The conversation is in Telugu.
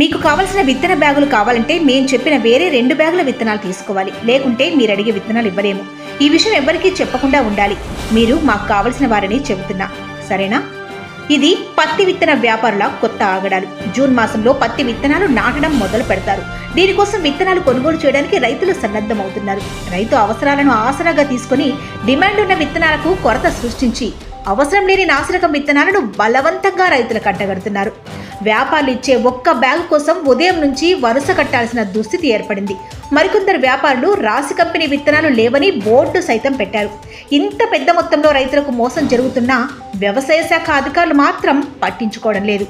మీకు కావలసిన విత్తన బ్యాగులు కావాలంటే మేము చెప్పిన వేరే రెండు బ్యాగుల విత్తనాలు తీసుకోవాలి. లేకుంటే మీరు అడిగే విత్తనాలు ఇవ్వలేము. ఈ విషయం ఎవ్వరికీ చెప్పకుండా ఉండాలి. మీరు మాకు కావలసిన వారని చెబుతున్నా. సరేనా? ఇది పత్తి విత్తన వ్యాపారుల కొత్త ఆగడాలు. జూన్ మాసంలో పత్తి విత్తనాలు నాటడం మొదలు పెడతారు. దీనికోసం విత్తనాలు కొనుగోలు చేయడానికి రైతులు సన్నద్ధమవుతున్నారు. రైతు అవసరాలను ఆసరాగా తీసుకుని డిమాండ్ ఉన్న విత్తనాలకు కొరత సృష్టించి అవసరం లేని నాసిరకం విత్తనాలను బలవంతంగా రైతులకు కట్టగడుతున్నారు వ్యాపారులు ఇచ్చే ఒక్క బ్యాగ్ కోసం ఉదయం నుంచి వరుస కట్టాల్సిన దుస్థితి ఏర్పడింది. మరికొందరు వ్యాపారులు రాసి కంపెనీ విత్తనాలు లేవని బోర్డు సైతం పెట్టారు. ఇంత పెద్ద మొత్తంలో రైతులకు మోసం జరుగుతున్నా వ్యవసాయ శాఖ అధికారులు మాత్రం పట్టించుకోవడం లేదు.